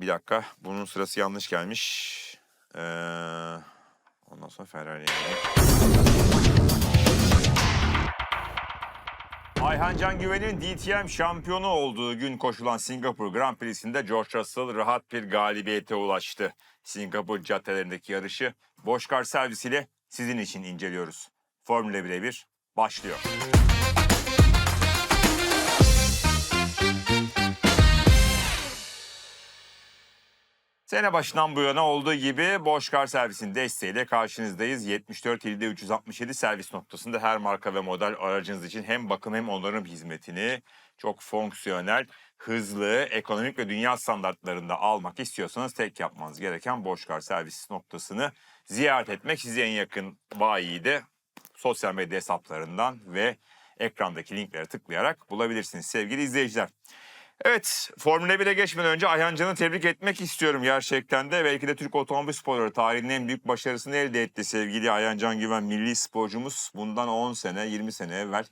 Bir dakika. Bunun sırası yanlış gelmiş. Ee, ondan sonra Ferrari. Ayhan Can Güven'in DTM şampiyonu olduğu gün koşulan Singapur Grand Prix'sinde George Russell rahat bir galibiyete ulaştı. Singapur caddelerindeki yarışı boş kar servisiyle sizin için inceliyoruz. Formula 1'e 1 başlıyor. Sene başından bu yana olduğu gibi Boşkar Servis'in desteğiyle karşınızdayız. 74 ilde 367 servis noktasında her marka ve model aracınız için hem bakım hem onarım hizmetini çok fonksiyonel, hızlı, ekonomik ve dünya standartlarında almak istiyorsanız tek yapmanız gereken Boşkar Servis noktasını ziyaret etmek. Size en yakın bayiyi de sosyal medya hesaplarından ve ekrandaki linklere tıklayarak bulabilirsiniz sevgili izleyiciler. Evet, Formula 1'e geçmeden önce Ayhan Can'ı tebrik etmek istiyorum gerçekten de. Belki de Türk otomobil sporları tarihinin en büyük başarısını elde etti sevgili Ayhan Can Güven milli sporcumuz. Bundan 10 sene, 20 sene evvel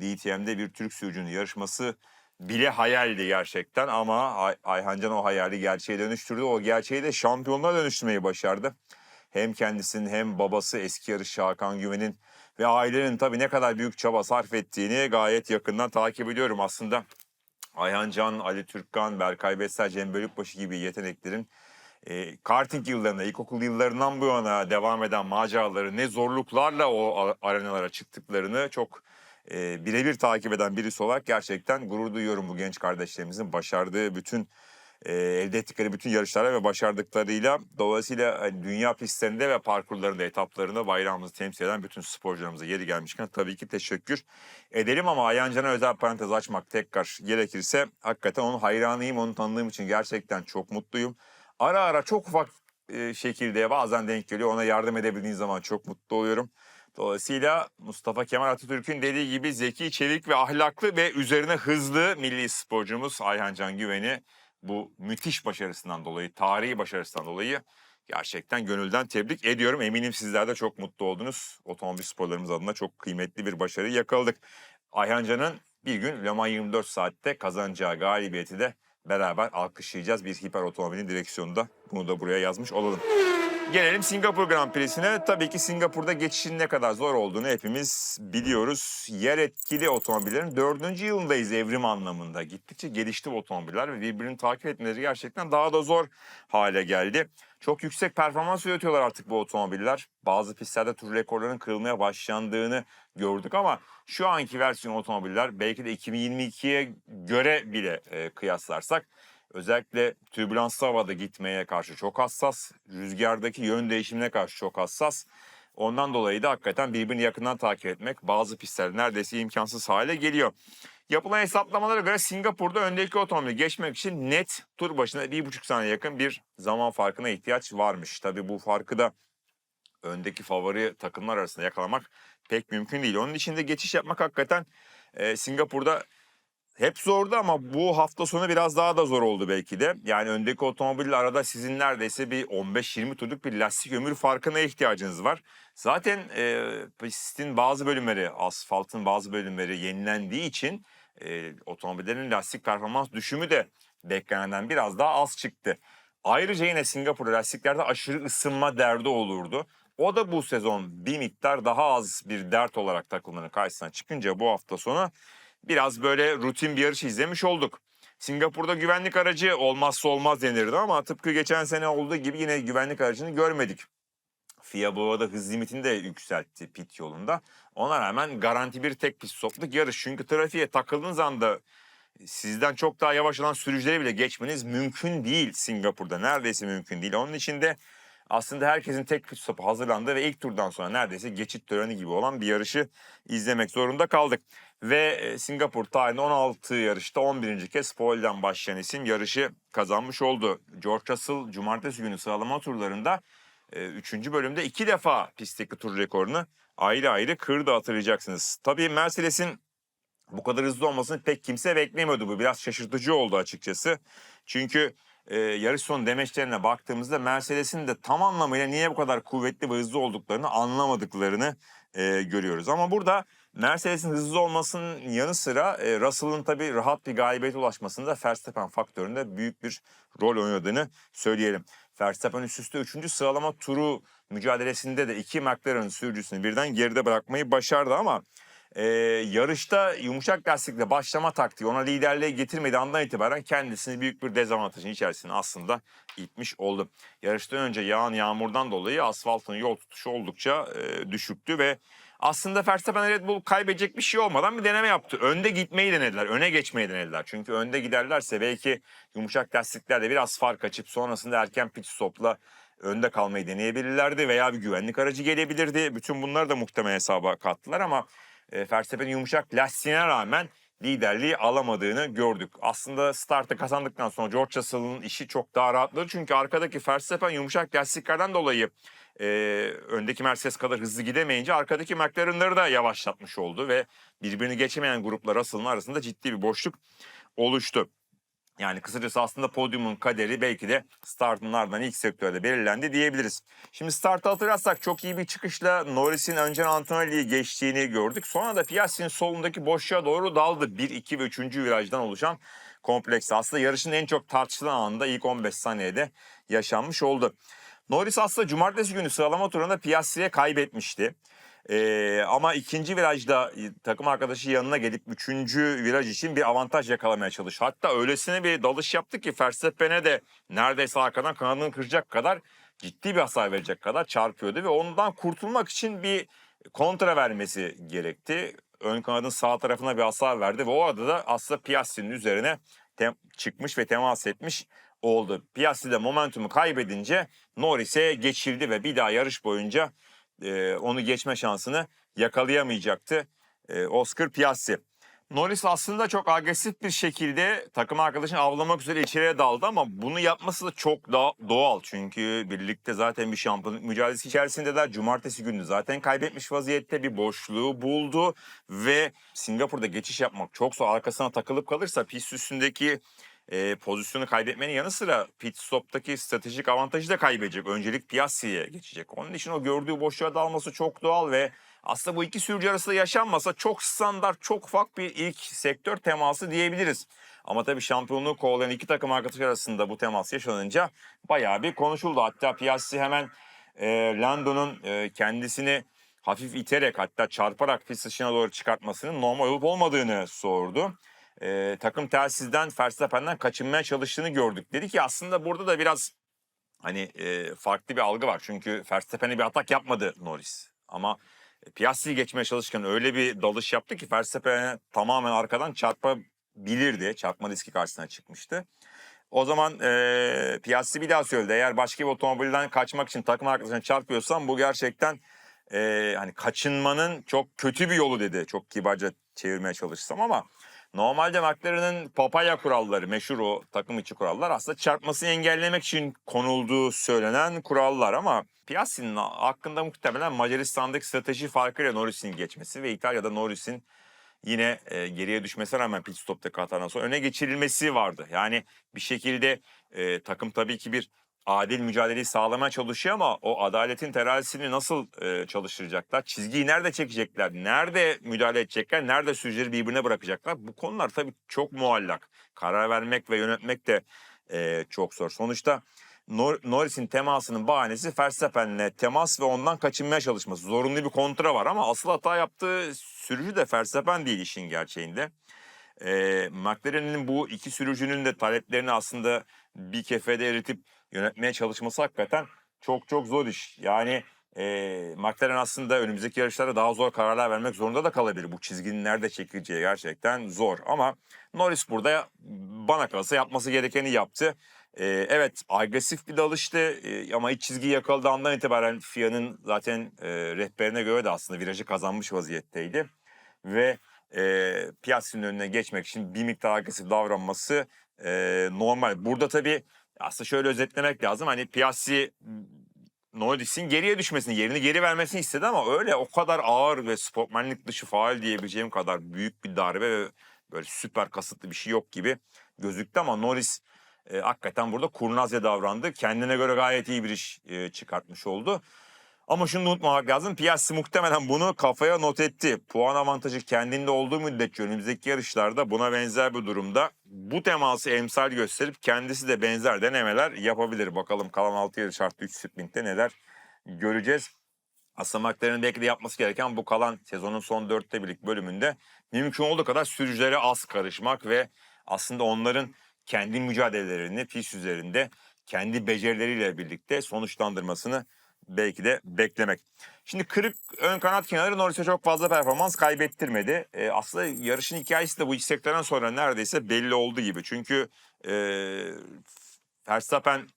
DTM'de bir Türk sürücünün yarışması bile hayaldi gerçekten ama Ay- Ayhan o hayali gerçeğe dönüştürdü. O gerçeği de şampiyonluğa dönüştürmeyi başardı. Hem kendisinin hem babası eski yarışçı Hakan Güven'in ve ailenin tabii ne kadar büyük çaba sarf ettiğini gayet yakından takip ediyorum aslında. Ayhan Can, Ali Türkkan, Berkay Besler, Cem Bölükbaşı gibi yeteneklerin e, karting yıllarında, ilkokul yıllarından bu yana devam eden maceraları ne zorluklarla o arenalara çıktıklarını çok e, birebir takip eden birisi olarak gerçekten gurur duyuyorum bu genç kardeşlerimizin başardığı bütün e, elde ettikleri bütün yarışlara ve başardıklarıyla dolayısıyla hani, dünya pistlerinde ve parkurlarında etaplarında bayrağımızı temsil eden bütün sporcularımıza yeri gelmişken tabii ki teşekkür edelim ama Ayhan Can'a özel parantez açmak tekrar gerekirse hakikaten onun hayranıyım, onu tanıdığım için gerçekten çok mutluyum. Ara ara çok ufak e, şekilde bazen denk geliyor. Ona yardım edebildiğin zaman çok mutlu oluyorum. Dolayısıyla Mustafa Kemal Atatürk'ün dediği gibi zeki, çevik ve ahlaklı ve üzerine hızlı milli sporcumuz Ayhan Can Güven'i bu müthiş başarısından dolayı, tarihi başarısından dolayı gerçekten gönülden tebrik ediyorum. Eminim sizler de çok mutlu oldunuz. Otomobil sporlarımız adına çok kıymetli bir başarıyı yakaladık. Ayhan Can'ın bir gün Le Mans 24 saatte kazanacağı galibiyeti de beraber alkışlayacağız bir hiper otomobilin direksiyonunda. Bunu da buraya yazmış olalım. Gelelim Singapur Grand Prix'sine. Tabii ki Singapur'da geçişin ne kadar zor olduğunu hepimiz biliyoruz. Yer etkili otomobillerin dördüncü yılındayız evrim anlamında. Gittikçe gelişti otomobiller ve birbirini takip etmeleri gerçekten daha da zor hale geldi. Çok yüksek performans üretiyorlar artık bu otomobiller. Bazı pistlerde tur rekorlarının kırılmaya başlandığını gördük ama şu anki versiyon otomobiller belki de 2022'ye göre bile e, kıyaslarsak özellikle türbülanslı havada gitmeye karşı çok hassas, rüzgardaki yön değişimine karşı çok hassas. Ondan dolayı da hakikaten birbirini yakından takip etmek bazı pistlerde neredeyse imkansız hale geliyor. Yapılan hesaplamalara göre Singapur'da öndeki otomobili geçmek için net tur başına bir buçuk saniye yakın bir zaman farkına ihtiyaç varmış. Tabii bu farkı da öndeki favori takımlar arasında yakalamak pek mümkün değil. Onun için de geçiş yapmak hakikaten e, Singapur'da hep zordu ama bu hafta sonu biraz daha da zor oldu belki de. Yani öndeki otomobille arada sizin neredeyse bir 15-20 turluk bir lastik ömür farkına ihtiyacınız var. Zaten e, pistin bazı bölümleri, asfaltın bazı bölümleri yenilendiği için e, otomobillerin lastik performans düşümü de beklenenden biraz daha az çıktı. Ayrıca yine Singapur'da lastiklerde aşırı ısınma derdi olurdu. O da bu sezon bir miktar daha az bir dert olarak takımların karşısına çıkınca bu hafta sonu biraz böyle rutin bir yarış izlemiş olduk. Singapur'da güvenlik aracı olmazsa olmaz denirdi ama tıpkı geçen sene olduğu gibi yine güvenlik aracını görmedik. FIA bu arada hız limitini de yükseltti pit yolunda. Ona rağmen garanti bir tek pit stopluk yarış. Çünkü trafiğe takıldığınız anda sizden çok daha yavaş olan sürücüleri bile geçmeniz mümkün değil Singapur'da. Neredeyse mümkün değil. Onun için de aslında herkesin tek pit stopu hazırlandığı ve ilk turdan sonra neredeyse geçit töreni gibi olan bir yarışı izlemek zorunda kaldık. Ve e, Singapur tarihinde 16 yarışta 11. kez pole'den başlayan isim yarışı kazanmış oldu. George Russell cumartesi günü sıralama turlarında 3. bölümde iki defa pistteki tur rekorunu ayrı ayrı kırdı hatırlayacaksınız. Tabii Mercedes'in bu kadar hızlı olmasını pek kimse beklemiyordu. Bu biraz şaşırtıcı oldu açıkçası. Çünkü e, yarış sonu demeçlerine baktığımızda Mercedes'in de tam anlamıyla niye bu kadar kuvvetli ve hızlı olduklarını anlamadıklarını e, görüyoruz. Ama burada Mercedes'in hızlı olmasının yanı sıra e, Russell'ın tabii rahat bir galibiyete ulaşmasında Verstappen faktöründe büyük bir rol oynadığını söyleyelim. Verstappen üst üste 3. sıralama turu mücadelesinde de iki McLaren sürücüsünü birden geride bırakmayı başardı ama e, yarışta yumuşak lastikle başlama taktiği ona liderliğe getirmediği andan itibaren kendisini büyük bir dezavantajın içerisine aslında itmiş oldu. Yarıştan önce yağan yağmurdan dolayı asfaltın yol tutuşu oldukça e, düşüktü ve aslında Verstappen Red Bull kaybedecek bir şey olmadan bir deneme yaptı. Önde gitmeyi denediler, öne geçmeyi denediler. Çünkü önde giderlerse belki yumuşak lastiklerle biraz fark açıp sonrasında erken pit stopla önde kalmayı deneyebilirlerdi veya bir güvenlik aracı gelebilirdi. Bütün bunları da muhtemel hesaba kattılar ama e, yumuşak lastiğine rağmen liderliği alamadığını gördük. Aslında startı kazandıktan sonra George Russell'ın işi çok daha rahatladı. Çünkü arkadaki Verstappen yumuşak lastiklerden dolayı e, öndeki Mercedes kadar hızlı gidemeyince arkadaki McLaren'ları da yavaşlatmış oldu ve birbirini geçemeyen grupla Russell'ın arasında ciddi bir boşluk oluştu. Yani kısacası aslında podyumun kaderi belki de startın ardından ilk sektörde belirlendi diyebiliriz. Şimdi startı hatırlarsak çok iyi bir çıkışla Norris'in önce Antonelli'yi geçtiğini gördük. Sonra da Piastri'nin solundaki boşluğa doğru daldı. 1, 2 ve 3. virajdan oluşan kompleks. Aslında yarışın en çok tartışılan anında ilk 15 saniyede yaşanmış oldu. Norris aslında cumartesi günü sıralama turunda Piastri'ye kaybetmişti. Ee, ama ikinci virajda takım arkadaşı yanına gelip üçüncü viraj için bir avantaj yakalamaya çalıştı. Hatta öylesine bir dalış yaptı ki Verstappen'e de neredeyse arkadan kanadını kıracak kadar ciddi bir hasar verecek kadar çarpıyordu ve ondan kurtulmak için bir kontra vermesi gerekti. Ön kanadın sağ tarafına bir hasar verdi ve o arada da aslında Piastri'nin üzerine çıkmış ve temas etmiş oldu. Piastri de momentumu kaybedince Norris'e geçildi ve bir daha yarış boyunca e, onu geçme şansını yakalayamayacaktı e, Oscar Piastri. Norris aslında çok agresif bir şekilde takım arkadaşını avlamak üzere içeriye daldı ama bunu yapması da çok daha doğal. Çünkü birlikte zaten bir şampiyonluk mücadelesi içerisindeler. Cumartesi günü zaten kaybetmiş vaziyette bir boşluğu buldu ve Singapur'da geçiş yapmak çok zor. Arkasına takılıp kalırsa pist üstündeki e, pozisyonu kaybetmenin yanı sıra pit stop'taki stratejik avantajı da kaybedecek. Öncelik Piastri'ye geçecek. Onun için o gördüğü boşluğa dalması çok doğal ve aslında bu iki sürücü arasında yaşanmasa çok standart, çok ufak bir ilk sektör teması diyebiliriz. Ama tabii şampiyonluğu kovalayan iki takım arkadaş arasında bu temas yaşanınca bayağı bir konuşuldu. Hatta Piastri hemen e, Lando'nun e, kendisini hafif iterek hatta çarparak pist dışına doğru çıkartmasının normal olup olmadığını sordu e, takım telsizden Verstappen'den kaçınmaya çalıştığını gördük. Dedi ki aslında burada da biraz hani e, farklı bir algı var. Çünkü Verstappen'e bir atak yapmadı Norris. Ama Piastri'yi geçmeye çalışırken öyle bir dalış yaptı ki Verstappen'e tamamen arkadan çarpabilirdi. Çarpma riski karşısına çıkmıştı. O zaman e, Piastri bir daha söyledi. Eğer başka bir otomobilden kaçmak için takım arkadaşına çarpıyorsan bu gerçekten e, hani kaçınmanın çok kötü bir yolu dedi. Çok kibarca çevirmeye çalışsam ama Normalde McLaren'ın papaya kuralları, meşhur o takım içi kurallar aslında çarpmasını engellemek için konulduğu söylenen kurallar ama Piastri'nin hakkında muhtemelen Macaristan'daki strateji farkıyla Norris'in geçmesi ve İtalya'da Norris'in yine e, geriye düşmesine rağmen pit stop'taki hatadan sonra öne geçirilmesi vardı. Yani bir şekilde e, takım tabii ki bir adil mücadeleyi sağlamaya çalışıyor ama o adaletin terazisini nasıl e, çalıştıracaklar? Çizgiyi nerede çekecekler? Nerede müdahale edecekler? Nerede sürücüleri birbirine bırakacaklar? Bu konular tabii çok muallak. Karar vermek ve yönetmek de e, çok zor. Sonuçta Nor- Norris'in temasının bahanesi Verstappen'le temas ve ondan kaçınmaya çalışması. Zorunlu bir kontra var ama asıl hata yaptığı sürücü de Verstappen değil işin gerçeğinde. E, McLaren'in bu iki sürücünün de taleplerini aslında bir kefede eritip yönetmeye çalışması hakikaten çok çok zor iş. Yani e, McLaren aslında önümüzdeki yarışlarda daha zor kararlar vermek zorunda da kalabilir. Bu çizginin nerede çekileceği gerçekten zor. Ama Norris burada bana kalırsa yapması gerekeni yaptı. E, evet agresif bir dalıştı e, ama iç çizgiyi yakaladığı andan itibaren FIA'nın zaten e, rehberine göre de aslında virajı kazanmış vaziyetteydi. Ve e, Piastri'nin önüne geçmek için bir miktar agresif davranması e, normal. Burada tabii aslında şöyle özetlemek lazım. Hani Piastri Norris'in geriye düşmesini, yerini geri vermesini istedi ama öyle o kadar ağır ve sportmenlik dışı faal diyebileceğim kadar büyük bir darbe ve böyle süper kasıtlı bir şey yok gibi gözüktü ama Norris e, hakikaten burada kurnazca davrandı. Kendine göre gayet iyi bir iş e, çıkartmış oldu. Ama şunu da unutmamak lazım. Piastri muhtemelen bunu kafaya not etti. Puan avantajı kendinde olduğu müddetçe önümüzdeki yarışlarda buna benzer bir durumda bu teması emsal gösterip kendisi de benzer denemeler yapabilir. Bakalım kalan 6 yarış artı 3 sprintte neler göreceğiz. Aslında McLaren'ın belki de yapması gereken bu kalan sezonun son dörtte birlik bölümünde mümkün olduğu kadar sürücülere az karışmak ve aslında onların kendi mücadelelerini pist üzerinde kendi becerileriyle birlikte sonuçlandırmasını belki de beklemek. Şimdi kırık ön kanat kenarı Norris'e çok fazla performans kaybettirmedi. Ee, aslında yarışın hikayesi de bu iç sektörden sonra neredeyse belli oldu gibi. Çünkü e, Verstappen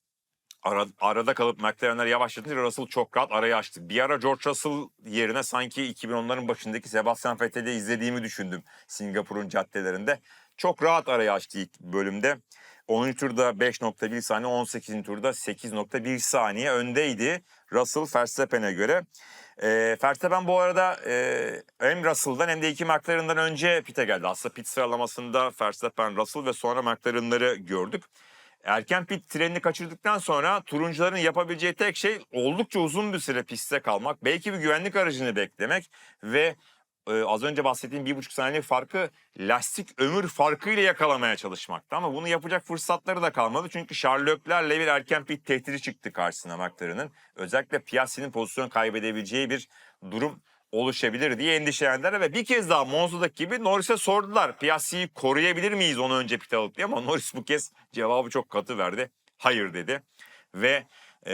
ara- arada kalıp McLaren'ler yavaşlatınca Russell çok rahat arayı açtı. Bir ara George Russell yerine sanki 2010'ların başındaki Sebastian Vettel'i izlediğimi düşündüm Singapur'un caddelerinde. Çok rahat arayı açtı ilk bölümde. 10. turda 5.1 saniye, 18. turda 8.1 saniye öndeydi Russell Verstappen'e göre. E, Verstappen bu arada e, hem Russell'dan hem de iki McLaren'dan önce pite geldi. Aslında pit sıralamasında Verstappen, Russell ve sonra McLaren'ları gördük. Erken pit trenini kaçırdıktan sonra turuncuların yapabileceği tek şey oldukça uzun bir süre pistte kalmak. Belki bir güvenlik aracını beklemek ve e, az önce bahsettiğim bir buçuk saniyelik farkı lastik ömür farkıyla yakalamaya çalışmaktı. Ama bunu yapacak fırsatları da kalmadı. Çünkü Charles Leclerc'le bir erken pit tehdidi çıktı karşısına McLaren'ın. Özellikle Piastri'nin pozisyon kaybedebileceği bir durum oluşabilir diye endişelendiler ve bir kez daha Monza'daki gibi Norris'e sordular. Piastri'yi koruyabilir miyiz onu önce pit alıp diye ama Norris bu kez cevabı çok katı verdi. Hayır dedi ve e,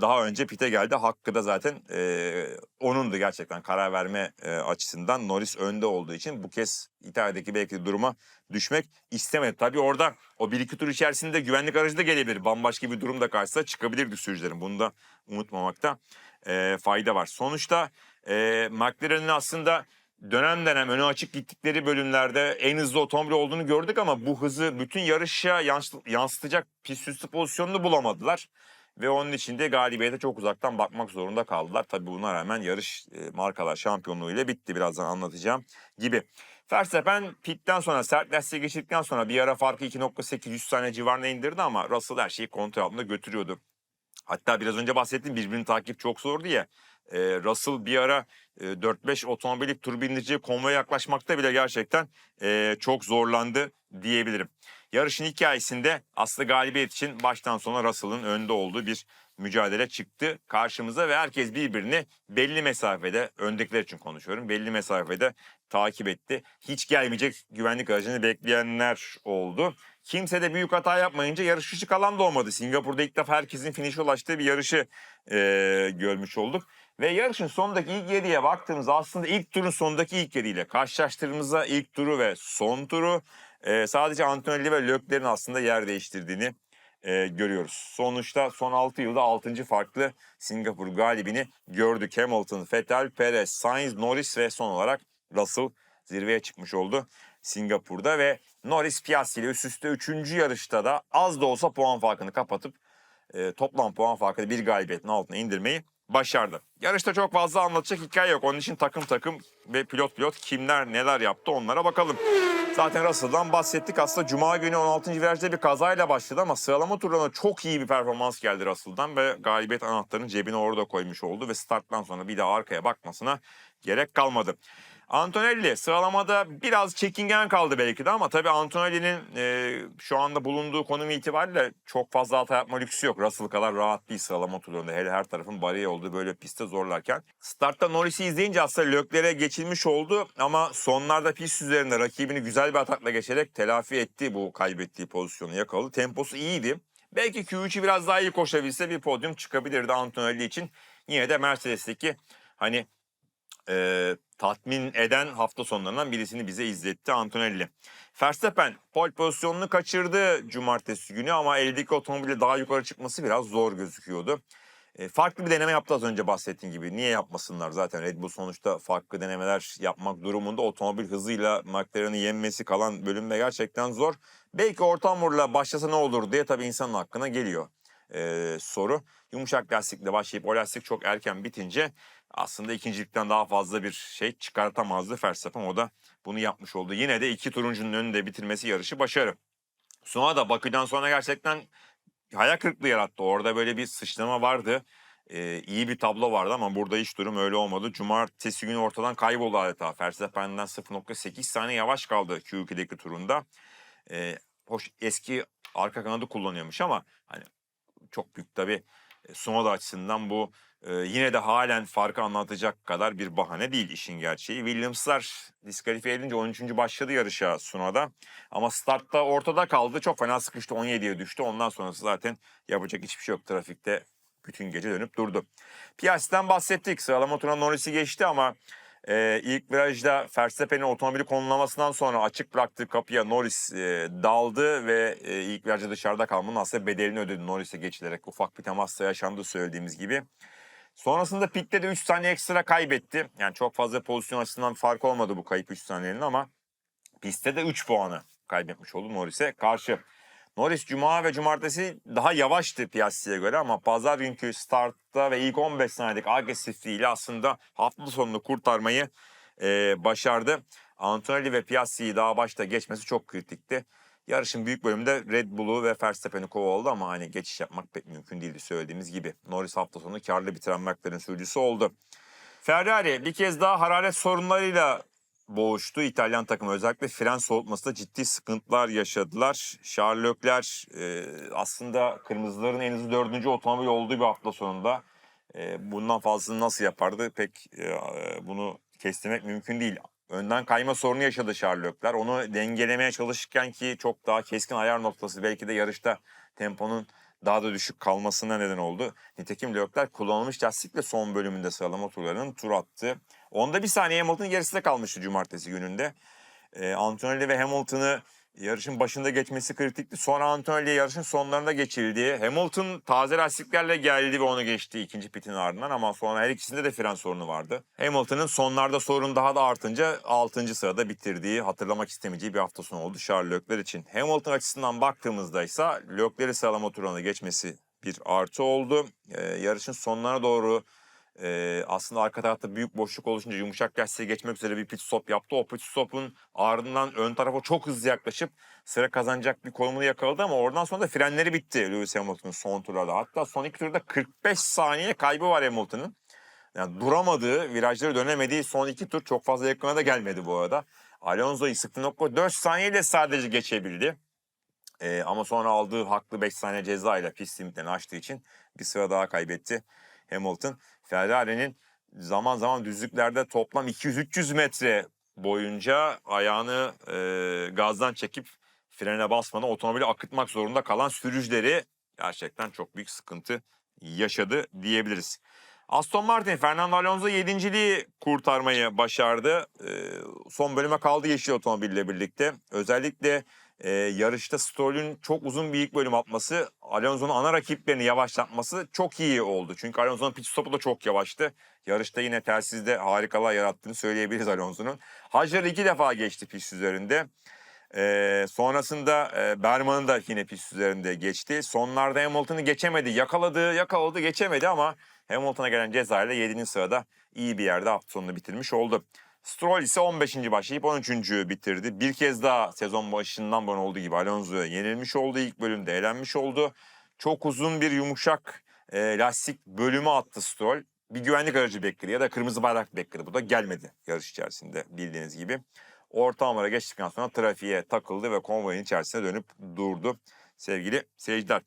daha önce pite geldi. Hakkı da zaten e, onundu gerçekten karar verme e, açısından. Norris önde olduğu için bu kez İtalya'daki belki duruma düşmek istemedi. Tabii orada o bir iki tur içerisinde güvenlik aracı da gelebilir. Bambaşka bir durumda karşısına çıkabilirdi sürücülerin. Bunu da unutmamakta e, fayda var. Sonuçta e, McLaren'in aslında dönem dönem öne açık gittikleri bölümlerde en hızlı otomobil olduğunu gördük ama bu hızı bütün yarışa yansı- yansıtacak pist üstü pozisyonunu bulamadılar. Ve onun için de galibiyete çok uzaktan bakmak zorunda kaldılar. Tabii buna rağmen yarış e, markalar şampiyonluğuyla bitti birazdan anlatacağım gibi. Verstappen pitten sonra sert lastiğe geçirdikten sonra bir ara farkı 2.8 100 saniye civarına indirdi ama Russell her şeyi kontrol altında götürüyordu. Hatta biraz önce bahsettiğim birbirini takip çok zordu ya. E, Russell bir ara e, 4-5 otomobilik tur bindirici konvoya yaklaşmakta bile gerçekten e, çok zorlandı diyebilirim. Yarışın hikayesinde aslında galibiyet için baştan sona Russell'ın önde olduğu bir mücadele çıktı karşımıza ve herkes birbirini belli mesafede, öndekiler için konuşuyorum, belli mesafede takip etti. Hiç gelmeyecek güvenlik aracını bekleyenler oldu. Kimse de büyük hata yapmayınca yarış dışı kalan da olmadı. Singapur'da ilk defa herkesin finish'e ulaştığı bir yarışı e, görmüş olduk. Ve yarışın sonundaki ilk yediye baktığımızda aslında ilk turun sonundaki ilk yediyle karşılaştırdığımızda ilk turu ve son turu e, sadece Antonelli ve Leclerc'in aslında yer değiştirdiğini e, görüyoruz. Sonuçta son 6 yılda 6. farklı Singapur galibini gördük. Hamilton, Vettel, Perez, Sainz, Norris ve son olarak Russell zirveye çıkmış oldu Singapur'da ve Norris Piastri ile üst üste 3. yarışta da az da olsa puan farkını kapatıp e, toplam puan farkını bir galibiyetin altına indirmeyi başardı. Yarışta çok fazla anlatacak hikaye yok. Onun için takım takım ve pilot pilot kimler neler yaptı onlara bakalım. Zaten Russell'dan bahsettik. Aslında Cuma günü 16. virajda bir kazayla başladı ama sıralama turlarına çok iyi bir performans geldi Russell'dan ve galibiyet anahtarını cebine orada koymuş oldu ve starttan sonra bir daha arkaya bakmasına gerek kalmadı. Antonelli sıralamada biraz çekingen kaldı belki de ama tabii Antonelli'nin e, şu anda bulunduğu konum itibariyle çok fazla hata yapma lüksü yok. Russell kadar rahat değil sıralama turlarında. Hele her tarafın bariye olduğu böyle pistte zorlarken. Startta Norris'i izleyince aslında Leclerc'e geçilmiş oldu ama sonlarda pist üzerinde rakibini güzel bir atakla geçerek telafi etti bu kaybettiği pozisyonu yakaladı. Temposu iyiydi. Belki Q3'ü biraz daha iyi koşabilse bir podyum çıkabilirdi Antonelli için. Yine de Mercedes'teki hani e, tatmin eden hafta sonlarından birisini bize izletti Antonelli. Verstappen pole pozisyonunu kaçırdı cumartesi günü ama eldeki otomobille daha yukarı çıkması biraz zor gözüküyordu. E, farklı bir deneme yaptı az önce bahsettiğim gibi. Niye yapmasınlar zaten Red Bull sonuçta farklı denemeler yapmak durumunda otomobil hızıyla McLaren'ı yenmesi kalan bölümde gerçekten zor. Belki orta hamurla başlasa ne olur diye tabii insanın hakkına geliyor e, soru. Yumuşak lastikle başlayıp o lastik çok erken bitince aslında ikincilikten daha fazla bir şey çıkartamazdı Verstappen. O da bunu yapmış oldu. Yine de iki turuncunun önünde bitirmesi yarışı başarı. Sonra da Bakü'den sonra gerçekten hayal kırıklığı yarattı. Orada böyle bir sıçrama vardı. e, iyi bir tablo vardı ama burada hiç durum öyle olmadı. Cumartesi günü ortadan kayboldu adeta. Verstappen'den 0.8 saniye yavaş kaldı Q2'deki turunda. E, hoş eski arka kanadı kullanıyormuş ama hani çok büyük tabii Sunoda açısından bu e, yine de halen farkı anlatacak kadar bir bahane değil işin gerçeği. Williams'lar diskalifiye edince 13. başladı yarışa Sunoda. Ama startta ortada kaldı. Çok fena sıkıştı. 17'ye düştü. Ondan sonrası zaten yapacak hiçbir şey yok. Trafikte bütün gece dönüp durdu. Piasti'den bahsettik. Sıralama turuna Norris'i geçti ama e, ilk virajda Verstappen'in otomobili konumlamasından sonra açık bıraktığı kapıya Norris e, daldı ve e, ilk virajda dışarıda kalmanın aslında bedelini ödedi Norris'e geçilerek. Ufak bir temasla yaşandı söylediğimiz gibi. Sonrasında pitte de 3 saniye ekstra kaybetti. Yani çok fazla pozisyon açısından fark olmadı bu kayıp 3 saniyenin ama pistte de 3 puanı kaybetmiş oldu Norris'e karşı. Norris Cuma ve Cumartesi daha yavaştı Piastri'ye göre ama pazar günkü startta ve ilk 15 saniyelik agresifliğiyle aslında hafta sonunu kurtarmayı e, başardı. Antonelli ve Piastri'yi daha başta geçmesi çok kritikti. Yarışın büyük bölümünde Red Bull'u ve Verstappen'i kovaladı ama hani geçiş yapmak pek mümkün değildi söylediğimiz gibi. Norris hafta sonu karlı bitiren McLaren sürücüsü oldu. Ferrari bir kez daha hararet sorunlarıyla boğuştu. İtalyan takımı özellikle fren soğutmasında ciddi sıkıntılar yaşadılar. Leclerc e, aslında kırmızıların en hızlı dördüncü otomobil olduğu bir hafta sonunda. E, bundan fazlasını nasıl yapardı pek e, bunu kestirmek mümkün değil. Önden kayma sorunu yaşadı Leclerc. Onu dengelemeye çalışırken ki çok daha keskin ayar noktası belki de yarışta temponun daha da düşük kalmasına neden oldu. Nitekim Leclerc kullanılmış lastikle son bölümünde sıralama turlarının tur attı. Onda bir saniye Hamilton gerisinde kalmıştı cumartesi gününde. Ee, Antonelli ve Hamilton'ı yarışın başında geçmesi kritikti. Sonra Antonelli yarışın sonlarında geçildi. Hamilton taze lastiklerle geldi ve onu geçti ikinci pitin ardından ama sonra her ikisinde de fren sorunu vardı. Hamilton'ın sonlarda sorun daha da artınca 6. sırada bitirdiği hatırlamak istemeyeceği bir hafta sonu oldu Charles Leclerc için. Hamilton açısından baktığımızda ise Leclerc'i sıralama turuna geçmesi bir artı oldu. Ee, yarışın sonlarına doğru ee, aslında arka tarafta büyük boşluk oluşunca yumuşak lastiğe geçmek üzere bir pit stop yaptı. O pit stopun ardından ön tarafa çok hızlı yaklaşıp sıra kazanacak bir konumunu yakaladı ama oradan sonra da frenleri bitti Lewis Hamilton'ın son turlarda. Hatta son iki turda 45 saniye kaybı var Hamilton'ın. Yani duramadığı, virajları dönemediği son iki tur çok fazla yakına da gelmedi bu arada. Alonso'yu 0.4 saniyeyle sadece geçebildi. Ee, ama sonra aldığı haklı 5 saniye ceza ile pist limitlerini aştığı için bir sıra daha kaybetti Hamilton. Ferrari'nin zaman zaman düzlüklerde toplam 200-300 metre boyunca ayağını e, gazdan çekip frene basmadan otomobili akıtmak zorunda kalan sürücüleri gerçekten çok büyük sıkıntı yaşadı diyebiliriz. Aston Martin Fernando Alonso 7.liği kurtarmayı başardı. E, son bölüme kaldı yeşil otomobille birlikte. Özellikle e, yarışta Stroll'ün çok uzun bir ilk bölüm atması, Alonso'nun ana rakiplerini yavaşlatması çok iyi oldu. Çünkü Alonso'nun pit stopu da çok yavaştı. Yarışta yine telsizde harikalar yarattığını söyleyebiliriz Alonso'nun. Hajar iki defa geçti pist üzerinde. E, sonrasında e, Berman'ın da yine pist üzerinde geçti. Sonlarda Hamilton'ı geçemedi. Yakaladı, yakaladı, geçemedi ama Hamilton'a gelen cezayla 7. sırada iyi bir yerde hafta sonunu bitirmiş oldu. Stroll ise 15. başlayıp 13. bitirdi. Bir kez daha sezon başından beri olduğu gibi Alonso'ya yenilmiş oldu. İlk bölümde elenmiş oldu. Çok uzun bir yumuşak e, lastik bölümü attı Stroll. Bir güvenlik aracı bekledi ya da kırmızı bayrak bekledi. Bu da gelmedi yarış içerisinde bildiğiniz gibi. Orta amara geçtikten sonra trafiğe takıldı ve konvoyun içerisine dönüp durdu sevgili seyirciler.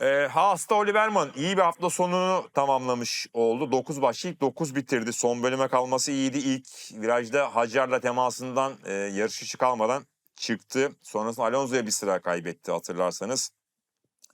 E, Haas'ta Oliverman iyi bir hafta sonunu tamamlamış oldu. 9 başlayıp 9 bitirdi. Son bölüme kalması iyiydi. İlk virajda Hacer'la temasından e, yarış dışı kalmadan çıktı. Sonrasında Alonso'ya bir sıra kaybetti hatırlarsanız.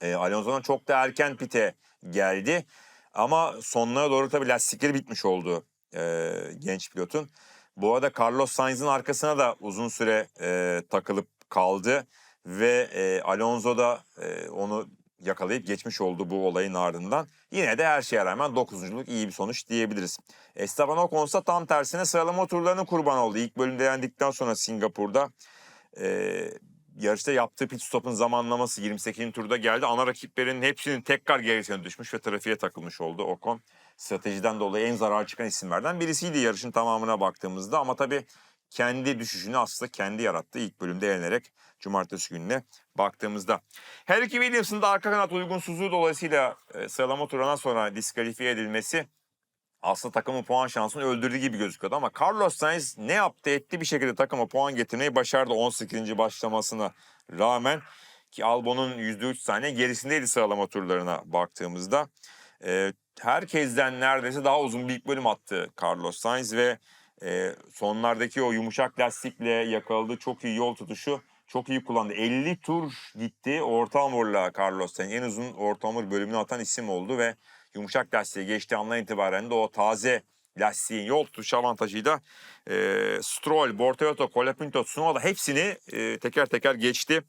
E, Alonso'dan çok da erken pite geldi. Ama sonlara doğru tabii lastikleri bitmiş oldu e, genç pilotun. Bu arada Carlos Sainz'in arkasına da uzun süre e, takılıp kaldı. Ve e, Alonso da e, onu yakalayıp geçmiş oldu bu olayın ardından. Yine de her şeye rağmen 9.luk iyi bir sonuç diyebiliriz. Esteban Ocon ise tam tersine sıralama turlarının kurban oldu. İlk bölümde yendikten sonra Singapur'da e, yarışta yaptığı pit stop'un zamanlaması 28. turda geldi. Ana rakiplerin hepsinin tekrar gerisine düşmüş ve trafiğe takılmış oldu Ocon. Stratejiden dolayı en zarar çıkan isimlerden birisiydi yarışın tamamına baktığımızda ama tabii kendi düşüşünü aslında kendi yarattı ilk bölümde eğlenerek cumartesi gününe baktığımızda. Her iki Williams'ın da arka kanat uygunsuzluğu dolayısıyla e, sıralama turuna sonra diskalifiye edilmesi aslında takımın puan şansını öldürdüğü gibi gözüküyordu ama Carlos Sainz ne yaptı etti bir şekilde takıma puan getirmeyi başardı 18. başlamasına rağmen ki Albon'un %3 saniye gerisindeydi sıralama turlarına baktığımızda. Ee, herkesten neredeyse daha uzun bir bölüm attı Carlos Sainz ve e, sonlardaki o yumuşak lastikle yakaladığı çok iyi yol tutuşu çok iyi kullandı. 50 tur gitti orta hamurla Carlos Sainz en uzun orta hamur bölümünü atan isim oldu ve yumuşak lastiğe geçtiği andan itibaren de o taze lastiğin yol tutuş avantajıyla e, Stroll, Bortoleto, Colapinto, Tsunoda hepsini e, teker teker geçti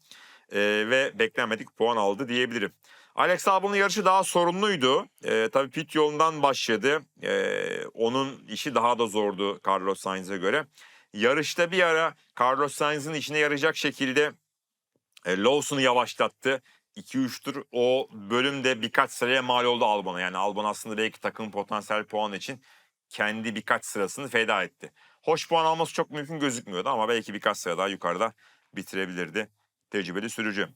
e, ve beklenmedik puan aldı diyebilirim. Alex Albon'un yarışı daha sorunluydu. E, tabii pit yolundan başladı. E, onun işi daha da zordu Carlos Sainz'e göre. Yarışta bir ara Carlos Sainz'in işine yarayacak şekilde e, Lawson'u yavaşlattı. 2-3 tur o bölümde birkaç sıraya mal oldu Albon'a. Yani Albon aslında belki takım potansiyel puan için kendi birkaç sırasını feda etti. Hoş puan alması çok mümkün gözükmüyordu ama belki birkaç sıra daha yukarıda bitirebilirdi tecrübeli sürücü.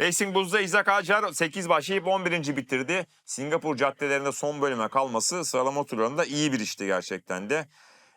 Racing Bulls'da Isaac Acar 8 başlayıp 11. bitirdi. Singapur caddelerinde son bölüme kalması sıralama turlarında iyi bir işti gerçekten de.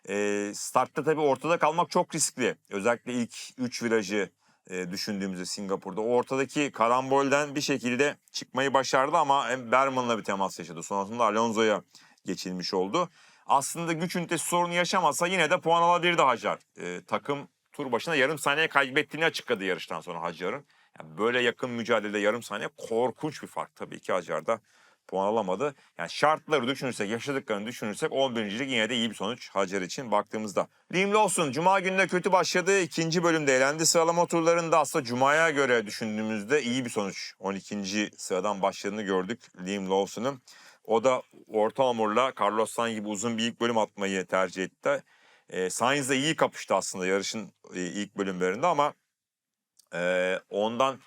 Ee, startta tabii ortada kalmak çok riskli. Özellikle ilk 3 virajı e, düşündüğümüzde Singapur'da. O ortadaki karambolden bir şekilde çıkmayı başardı ama Berman'la bir temas yaşadı. Sonrasında Alonso'ya geçilmiş oldu. Aslında güç ünitesi sorunu yaşamasa yine de puan alabilirdi Hacar. Ee, takım tur başına yarım saniye kaybettiğini açıkladı yarıştan sonra Hacar'ın. Yani böyle yakın mücadelede yarım saniye korkunç bir fark tabii ki Hacar'da puan alamadı. Yani şartları düşünürsek, yaşadıklarını düşünürsek 11. yine de iyi bir sonuç Hacer için baktığımızda. Liam Lawson Cuma gününe kötü başladı. ikinci bölümde eğlendi. Sıralama turlarında aslında Cuma'ya göre düşündüğümüzde iyi bir sonuç. 12. sıradan başladığını gördük Liam Lawson'ın. O da orta hamurla Carlos Sainz gibi uzun bir ilk bölüm atmayı tercih etti. E, Sainz de iyi kapıştı aslında yarışın ilk bölümlerinde ama e, ondan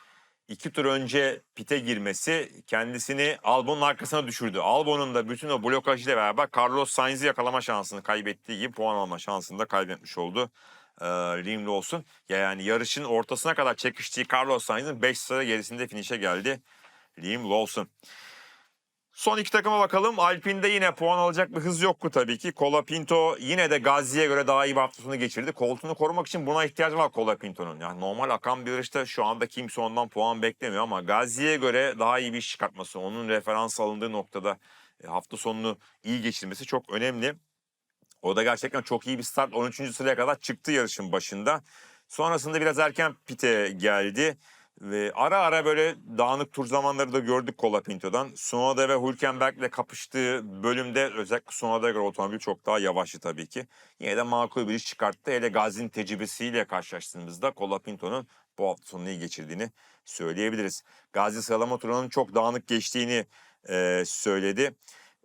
iki tur önce pite girmesi kendisini Albon'un arkasına düşürdü. Albon'un da bütün o blokajıyla beraber Carlos Sainz'i yakalama şansını kaybettiği gibi puan alma şansını da kaybetmiş oldu. E, Liam Lawson. Yani yarışın ortasına kadar çekiştiği Carlos Sainz'in 5 sıra gerisinde finişe geldi. Liam Lawson. Son iki takıma bakalım. Alpine'de yine puan alacak bir hız yoktu tabii ki. Colapinto yine de Gazi'ye göre daha iyi bir haftasını geçirdi. Koltuğunu korumak için buna ihtiyacı var Colapinto'nun. Yani normal akan bir yarışta şu anda kimse ondan puan beklemiyor ama Gazi'ye göre daha iyi bir iş çıkartması, onun referans alındığı noktada e, hafta sonunu iyi geçirmesi çok önemli. O da gerçekten çok iyi bir start. 13. sıraya kadar çıktı yarışın başında. Sonrasında biraz erken pite geldi. Ve ara ara böyle dağınık tur zamanları da gördük Colapinto'dan. Sunoda ve Hülkenberg'le kapıştığı bölümde özellikle Sunoda'ya göre otomobil çok daha yavaştı tabii ki. Yine de makul bir iş çıkarttı. Hele Gazi'nin tecrübesiyle karşılaştığımızda Colapinto'nun bu hafta sonunu iyi geçirdiğini söyleyebiliriz. Gazi sıralama turunun çok dağınık geçtiğini e, söyledi.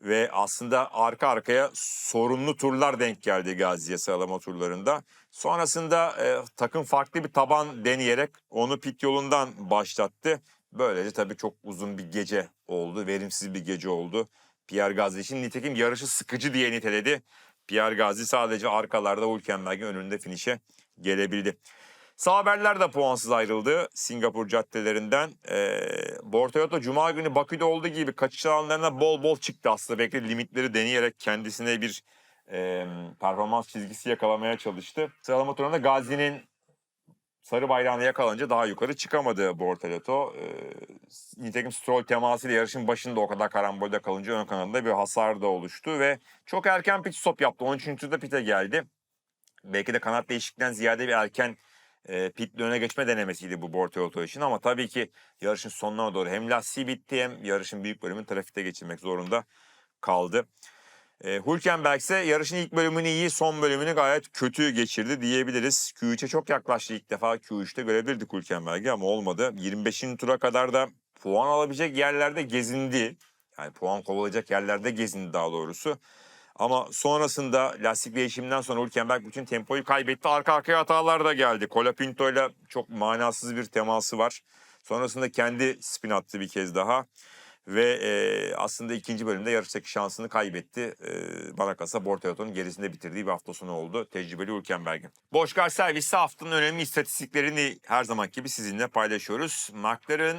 Ve aslında arka arkaya sorunlu turlar denk geldi Gazi'ye sıralama turlarında. Sonrasında e, takım farklı bir taban deneyerek onu pit yolundan başlattı. Böylece tabii çok uzun bir gece oldu, verimsiz bir gece oldu. Pierre Gasly için nitekim yarışı sıkıcı diye niteledi. Pierre Gasly sadece arkalarda Hülkenberg'in önünde finişe gelebildi. Sağ haberler de puansız ayrıldı Singapur caddelerinden. E, Bortoyoto Cuma günü Bakü'de olduğu gibi kaçış alanlarına bol bol çıktı aslında. Belki limitleri deneyerek kendisine bir e, performans çizgisi yakalamaya çalıştı. Sıralama turunda Gazi'nin sarı bayrağını yakalanınca daha yukarı çıkamadı Bortoleto. E, nitekim Stroll temasıyla yarışın başında o kadar karambolde kalınca ön kanalında bir hasar da oluştu ve çok erken pit stop yaptı. 13. turda pite geldi. Belki de kanat değişikliğinden ziyade bir erken e, pitle öne geçme denemesiydi bu Bortoleto için ama tabii ki yarışın sonuna doğru hem lastiği bitti hem yarışın büyük bölümünü trafikte geçirmek zorunda kaldı. E, Hülkenberg ise yarışın ilk bölümünü iyi, son bölümünü gayet kötü geçirdi diyebiliriz. Q3'e çok yaklaştı ilk defa. Q3'te görebilirdik Hülkenberg'i ama olmadı. 25. tura kadar da puan alabilecek yerlerde gezindi. Yani puan kovalayacak yerlerde gezindi daha doğrusu. Ama sonrasında lastik değişiminden sonra Hülkenberg bütün tempoyu kaybetti. Arka arkaya hatalar da geldi. Colapinto ile çok manasız bir teması var. Sonrasında kendi spin attı bir kez daha. Ve e, aslında ikinci bölümde yarıştaki şansını kaybetti. E, bana kalsa Bortoyot'un gerisinde bitirdiği bir hafta sonu oldu. Tecrübeli Hülkenberg'in. Boşkar servisi haftanın önemli istatistiklerini her zaman gibi sizinle paylaşıyoruz. McLaren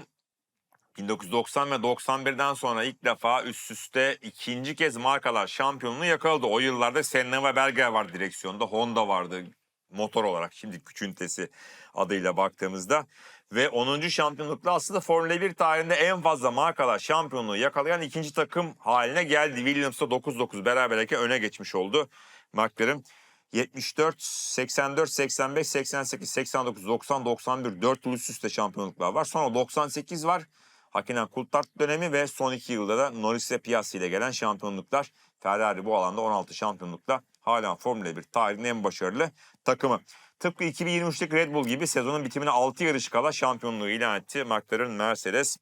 1990 ve 91'den sonra ilk defa üst üste ikinci kez markalar şampiyonluğunu yakaladı. O yıllarda Senna ve Berger var direksiyonda. Honda vardı motor olarak şimdi küçüntesi adıyla baktığımızda. Ve 10. şampiyonlukla aslında Formula 1 tarihinde en fazla markalar şampiyonluğu yakalayan ikinci takım haline geldi. Williams'da 9-9 beraberlikle öne geçmiş oldu McLaren. 74, 84, 85, 88, 89, 90, 91 4 yıl üst üste şampiyonluklar var. Sonra 98 var. Hakinen Coulthard dönemi ve son iki yılda da Norris ve Piastri ile gelen şampiyonluklar. Ferrari bu alanda 16 şampiyonlukla hala Formula 1 tarihinin en başarılı takımı. Tıpkı 2023'teki Red Bull gibi sezonun bitimine 6 yarış kala şampiyonluğu ilan etti McLaren Mercedes.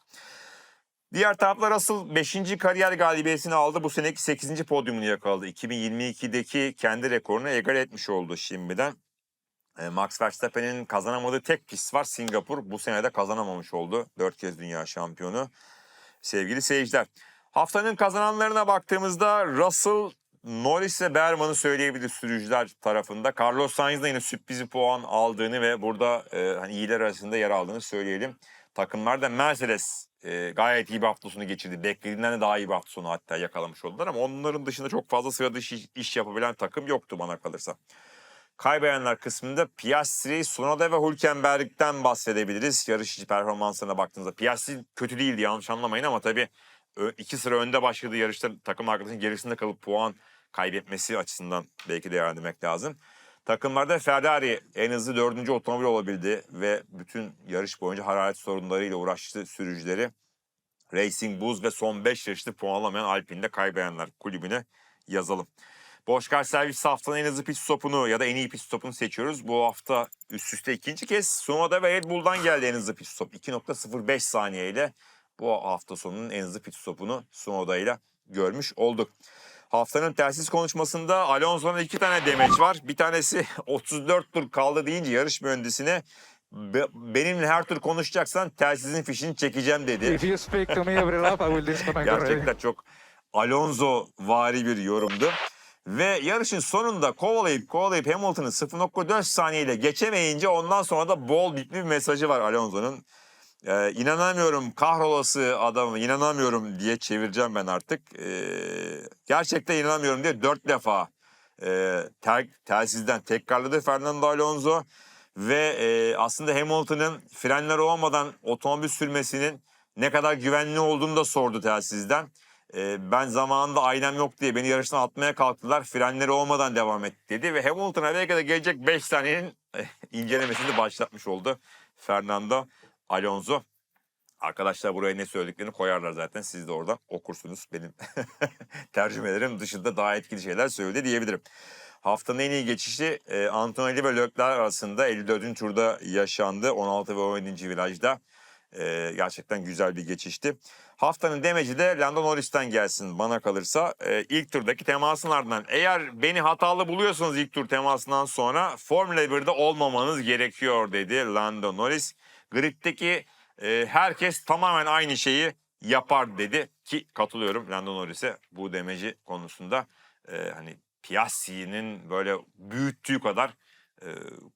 Diğer taraflar asıl 5. kariyer galibiyetini aldı. Bu seneki 8. podyumunu yakaladı. 2022'deki kendi rekorunu egal etmiş oldu şimdiden. E, Max Verstappen'in kazanamadığı tek pist var Singapur. Bu sene de kazanamamış oldu. Dört kez dünya şampiyonu. Sevgili seyirciler. Haftanın kazananlarına baktığımızda Russell, Norris ve Berman'ı söyleyebilir sürücüler tarafında. Carlos Sainz'ın yine sürpriz puan aldığını ve burada e, hani iyiler arasında yer aldığını söyleyelim. Takımlarda Mercedes e, gayet iyi bir hafta sonu geçirdi. Beklediğinden de daha iyi bir hafta sonu hatta yakalamış oldular ama onların dışında çok fazla sıra dışı iş, iş yapabilen takım yoktu bana kalırsa. Kaybedenler kısmında Piastri, Sonoda ve Hülkenberg'den bahsedebiliriz. Yarış performanslarına baktığınızda. Piastri kötü değildi yanlış anlamayın ama tabii iki sıra önde başladığı yarışta takım arkadaşının gerisinde kalıp puan kaybetmesi açısından belki değerlendirmek lazım. Takımlarda Ferrari en hızlı dördüncü otomobil olabildi ve bütün yarış boyunca hararet sorunlarıyla uğraştı sürücüleri. Racing Bulls ve son 5 yarışta puan alamayan Alpine'de kaybedenler kulübüne yazalım. Boşkar servis haftanın en hızlı pit stopunu ya da en iyi pit stopunu seçiyoruz. Bu hafta üst üste ikinci kez Sunoda ve Red Bull'dan geldi en hızlı pit stop. 2.05 saniyeyle bu hafta sonunun en hızlı pit stopunu Sunoda ile görmüş olduk. Haftanın telsiz konuşmasında Alonso'nun iki tane demeç var. Bir tanesi 34 tur kaldı deyince yarış mühendisine "Be- benimle her tur konuşacaksan telsizin fişini çekeceğim dedi. If you speak to me every lap, I will disconnect. Gerçekten çok Alonso vari bir yorumdu. Ve yarışın sonunda kovalayıp kovalayıp Hamilton'ı 0.4 saniyeyle geçemeyince ondan sonra da bol bitli bir mesajı var Alonso'nun. Ee, inanamıyorum kahrolası adamı inanamıyorum diye çevireceğim ben artık. Ee, gerçekten inanamıyorum diye dört defa e, tel, telsizden tekrarladı Fernando Alonso. Ve e, aslında Hamilton'ın frenler olmadan otomobil sürmesinin ne kadar güvenli olduğunu da sordu telsizden. E, ben zamanında aynam yok diye beni yarıştan atmaya kalktılar. Frenleri olmadan devam et dedi. Ve Hamilton'a belki de gelecek 5 saniyenin e, incelemesini başlatmış oldu Fernando Alonso. Arkadaşlar buraya ne söylediklerini koyarlar zaten. Siz de oradan okursunuz. Benim tercümelerim dışında daha etkili şeyler söyledi diyebilirim. Haftanın en iyi geçişi e, Antonelli ve Leclerc arasında 54. turda yaşandı. 16 ve 17. virajda. E, gerçekten güzel bir geçişti. Haftanın demeci de Lando Norris'ten gelsin bana kalırsa. E, ilk turdaki temasın ardından. Eğer beni hatalı buluyorsanız ilk tur temasından sonra Formula 1'de olmamanız gerekiyor dedi Lando Norris. Grid'deki e, herkes tamamen aynı şeyi yapar dedi ki katılıyorum Lando Norris'e bu demeci konusunda. E, hani Piastri'nin böyle büyüttüğü kadar e,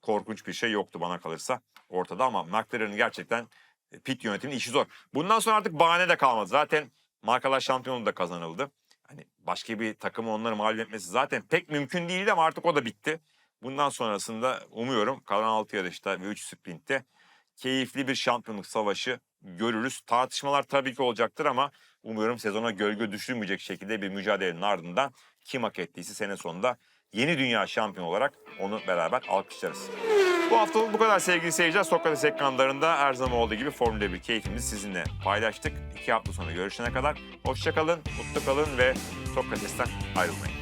korkunç bir şey yoktu bana kalırsa ortada ama McLaren'ın gerçekten e, pit yönetiminin işi zor. Bundan sonra artık bahane de kalmadı. Zaten markalar şampiyonluğu da kazanıldı. Hani başka bir takımı onları mağlup etmesi zaten pek mümkün değildi ama artık o da bitti. Bundan sonrasında umuyorum kalan 6 yarışta ve 3 sprintte keyifli bir şampiyonluk savaşı görürüz. Tartışmalar tabii ki olacaktır ama umuyorum sezona gölge düşürmeyecek şekilde bir mücadelenin ardından kim hak ettiyse sene sonunda yeni dünya şampiyonu olarak onu beraber alkışlarız. Bu haftalık bu kadar sevgili seyirciler. Sokrates ekranlarında her zaman olduğu gibi Formula 1 keyfimizi sizinle paylaştık. İki hafta sonra görüşene kadar hoşça kalın, mutlu kalın ve Sokrates'ten ayrılmayın.